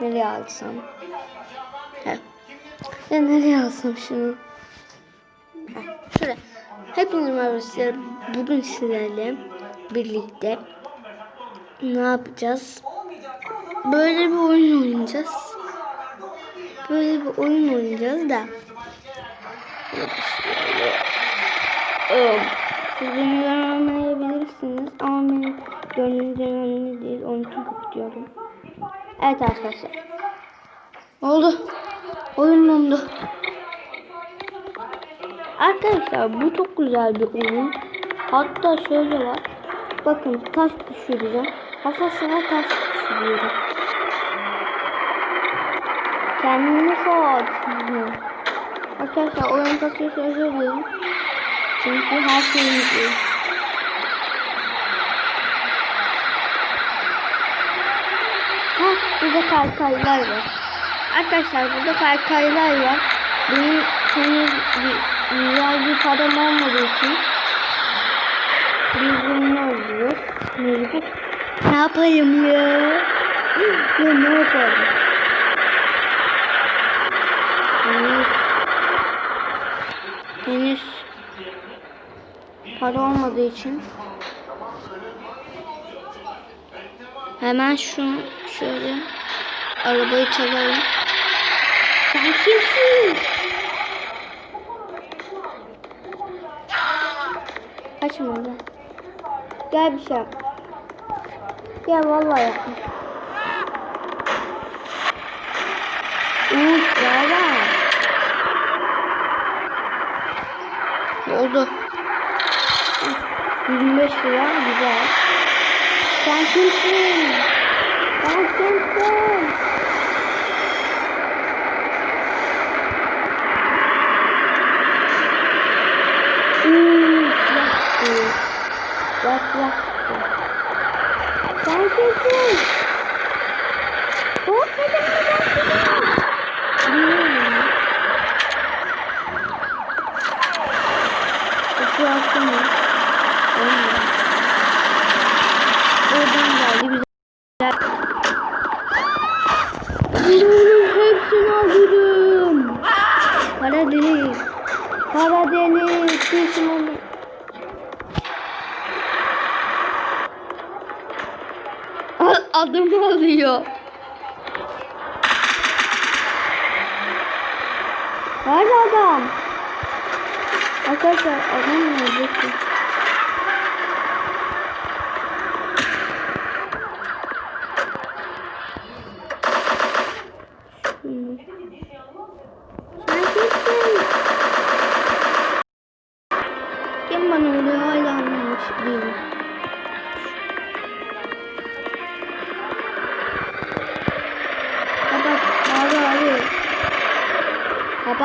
Nereye alsam? He. Ya nereye alsam şunu? Heh, Şuraya. Hepinize merhaba arkadaşlar. Bugün sizlerle birlikte ne yapacağız? Böyle bir oyun oynayacağız. Böyle bir oyun oynayacağız da. Siz beni göremeyebilirsiniz ama benim gönlüm önemli değil. Onun için kapatıyorum. Evet arkadaşlar. Oldu. Oyun oldu. Arkadaşlar bu çok güzel bir oyun. Hatta şöyle var. Bakın taş düşüreceğim. Kafasına taş düşürüyorum. Kendimi saatliyorum. Arkadaşlar oyun kasıyorsa özür. Çünkü her şeyi yüklüyorum. Burada kaykaylar var. Arkadaşlar burada kaykaylar var. Benim henüz bir, güzel bir param olmadığı için biz bunu alıyoruz. Ne yapayım ya? Ya ne yapalım? Henüz henüz para olmadığı için hemen şunu şöyle arabayı çalayım. Sen kimsin? Açma lan. Gel bir şey yap. Gel vallahi yapma. Uf valla. Oldu. 25 lira güzel. Sen kimsin? Oradan geldi güzel. Bunların hepsini alırım. Karadeniz. Karadeniz. Düşmanı. A- Adımı alıyor. Nerede adam? Arkadaşlar adam nerede?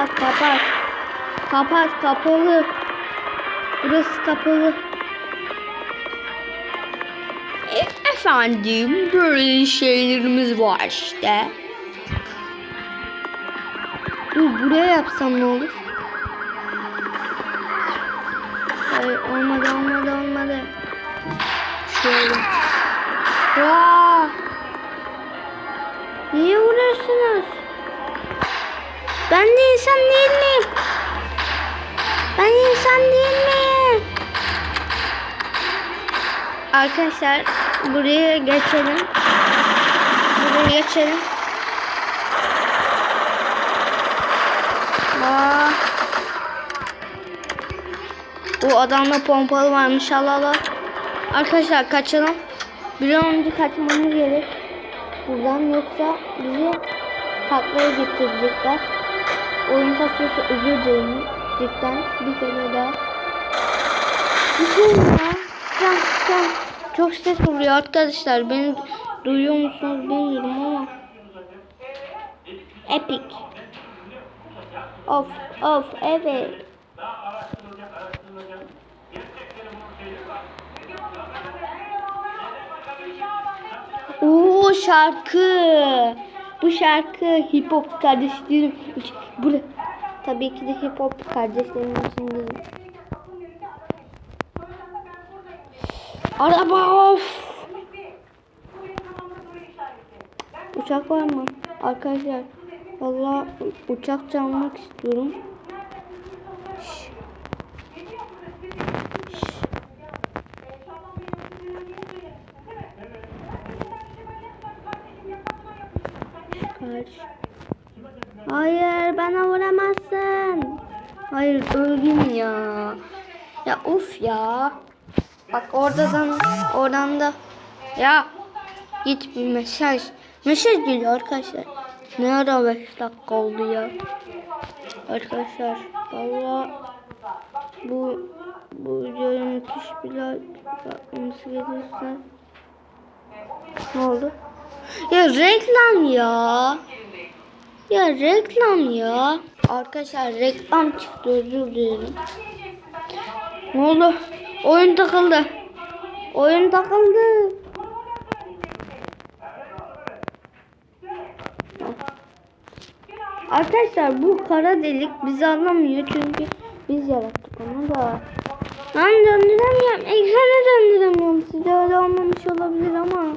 Kapat, kapat. Kapat, kapalı. Burası kapalı. E, efendim, böyle şeylerimiz var işte. Dur, buraya yapsam ne olur? Hayır, olmadı, olmadı, olmadı. Şöyle. Aa! Niye vuruyorsunuz? Ben de insan değil miyim? Ben insan değil miyim? Arkadaşlar buraya geçelim. Buraya geçelim. Aa. Bu adamda pompalı varmış Allah. Arkadaşlar kaçalım. Bir an önce kaçmamız gerek. Buradan yoksa bizi taklaya getirecekler. Oyun kasıyorsa özür dilerim. Cidden bir kere daha. Bir şey ya. Sen, sen. Çok ses oluyor arkadaşlar. Beni duyuyor musunuz bilmiyorum ama. Epic. Of of evet. Oo şarkı. Bu şarkı hip hop kardeşlerim. İçin- Bu tabii ki de hip hop kardeşlerim için değil. Araba of. Uçak var mı? Arkadaşlar vallahi u- uçak çalmak istiyorum. Şş. Şş. Kaç. Hayır bana vuramazsın. Hayır öldüm ya. Ya uf ya. Bak oradan oradan da ya git bir mesaj. Mesaj geliyor arkadaşlar. Ne ara 5 dakika oldu ya. Arkadaşlar valla bu bu videoya müthiş bir like yapmamız gelirse ne oldu? Ya reklam ya. Ya reklam ya. Arkadaşlar reklam çıktı özür dilerim. Ne oldu? Oyun takıldı. Oyun takıldı. Arkadaşlar bu kara delik bizi anlamıyor çünkü biz yarattık onu da. Ben döndüremiyorum. Ekranı döndüremiyorum. Size öyle olmamış olabilir ama.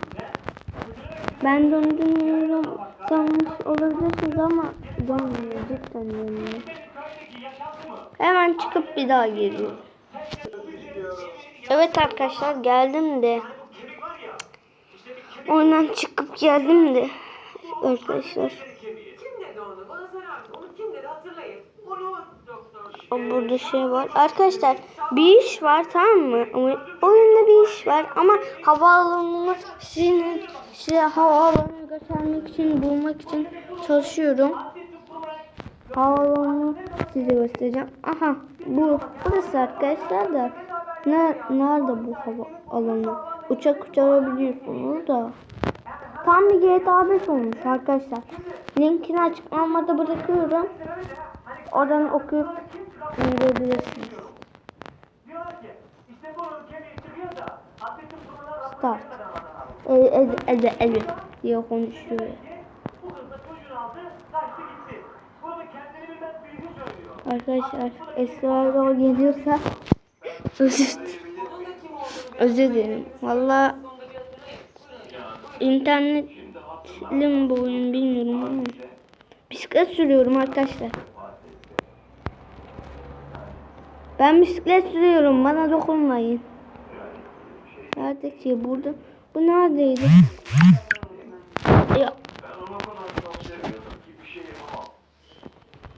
Ben döndürmüyorum. Sanmış olabilirsiniz ama dönmüyor. Cidden dönmüyor. Hemen çıkıp bir daha geliyorum. Evet arkadaşlar geldim de. Oyundan çıkıp geldim de. Arkadaşlar. O Burada şey var. Arkadaşlar bir iş var tamam mı? Oyunda bir iş var ama havaalanını sizin size havaalanını göstermek için bulmak için çalışıyorum. Havaalanını size göstereceğim. Aha bu burası arkadaşlar da ne, nerede bu havaalanı? Uçak uçurabiliyorsunuz da. Tam bir GTA 5 olmuş arkadaşlar. Linkini açıklamada bırakıyorum. Oradan okuyup indirebilirsiniz. Diyor ki işte bu ülkeyi bitiriyor da atletin kurumlar Start. El, el, el, el diye konuşuyor. Arkadaşlar Esra'ya o geliyorsa özür özür dilerim. Valla internetli mi bu oyun bilmiyorum ama bisiklet sürüyorum arkadaşlar. Ben bisiklet sürüyorum bana dokunmayın. Nerede ki burada? Bu neredeydi? Ya.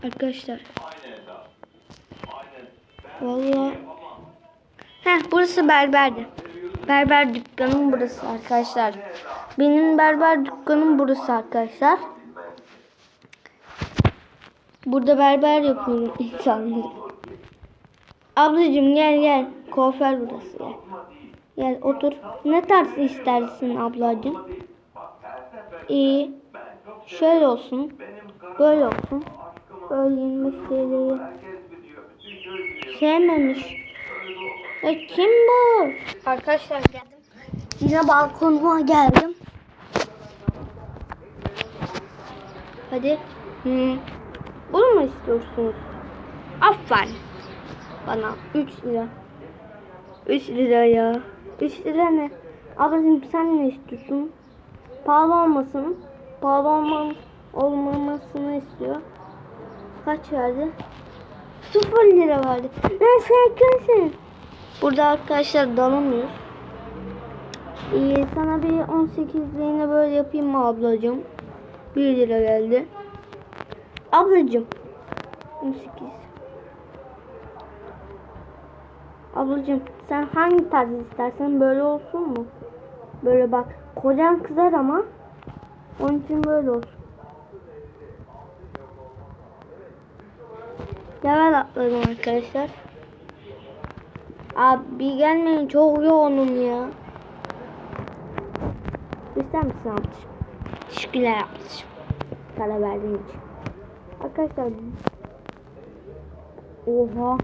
Arkadaşlar. Vallahi. Heh burası berberdi. Berber dükkanım burası arkadaşlar. Benim berber dükkanım burası arkadaşlar. Burada berber yapıyorum insanları. Ablacığım gel gel. Kuaför burası gel. Gel otur. Ne tarz istersin ablacığım? İyi. Şöyle olsun. Böyle olsun. Böyle 25 TL'ye. Sevmemiş. Ya kim bu? Arkadaşlar geldim. Yine balkonuma geldim. Hadi. Hmm. Bunu mu istiyorsunuz? Aferin. Bana 3 lira. 3 lira ya. 3 lira ne? Ablacığım sen ne istiyorsun? Pahalı olmasın. Pahalı olmam olmamasını istiyor. Kaç verdi? 0 lira verdi. Ne sen kimsin? Burada arkadaşlar dalamıyoruz. İyi sana bir 18 lirayla böyle yapayım mı ablacığım? 1 lira geldi. Ablacığım. 18. Ablacığım sen hangi tarz istersen böyle olsun mu? Böyle bak. Kocan kızar ama. Onun için böyle olsun. Level atladım arkadaşlar. Abi gelmeyin çok yoğunum ya. İster misin ablacığım? Teşekkürler ablacığım. Para verdiğin için. Arkadaşlar. Oha.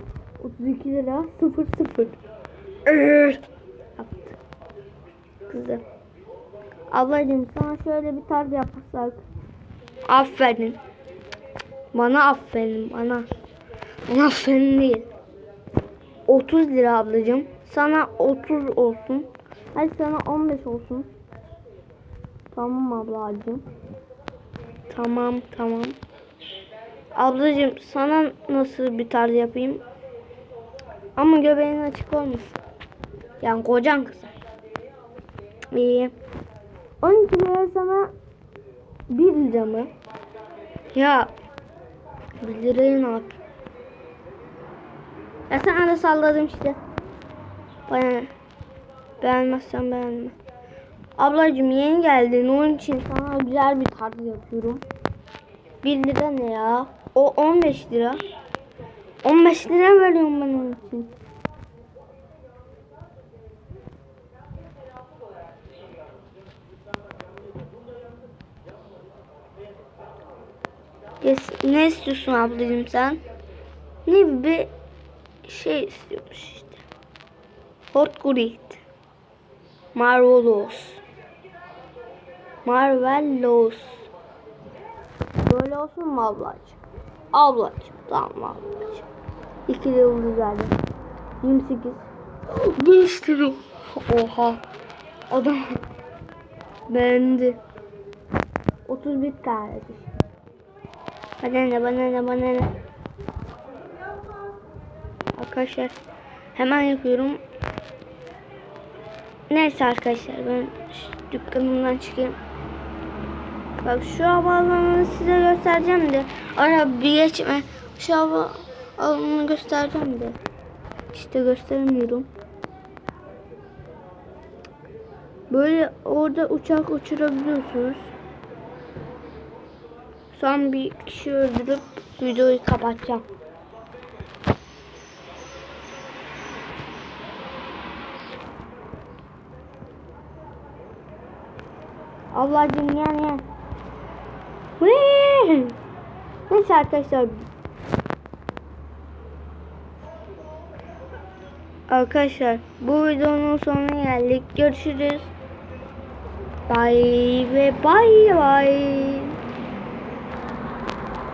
32 lira 0 0. Yaptı. Kızım. Ablacığım sana şöyle bir tarz yapsak. Aferin. Bana aferin bana. Bana aferin değil. 30 lira ablacığım. Sana 30 olsun. Hadi sana 15 olsun. Tamam ablacığım. Tamam tamam. Ablacığım sana nasıl bir tarz yapayım? Ama göbeğin açık olmasın. Yani kocan kızım. İyi. 12 liraya sana 1 lira mı? Ya 1 lirayı ne yap? Ya sana da salladım işte. Bana? Beğenmezsen beğenme. Ablacığım yeni geldin onun için sana güzel bir tarz yapıyorum. 1 lira ne ya? O 15 lira. 15 lira veriyorum ben onun için. Ne istiyorsun ablacığım sen? Ne bir şey istiyormuş işte. Hot Grid. Marvelous. Marvelous. Böyle olsun mu ablacığım? Ablacığım tamam ablacığım. İki de yıldız verdim. 28. 5 lira. Oha. Adam beğendi. 31 tane. Bana ne bana ne bana ne. Arkadaşlar hemen yapıyorum. Neyse arkadaşlar ben dükkanımdan çıkayım. Bak şu havaalanını size göstereceğim de. Ara bir geçme. Şu havaalanını göstereceğim de. İşte gösteremiyorum. Böyle orada uçak uçurabiliyorsunuz. Son bir kişi öldürüp videoyu kapatacağım. Ablacım yan. Whee! Neyse arkadaşlar. Arkadaşlar bu videonun sonuna geldik. Görüşürüz. Bye ve bye bye.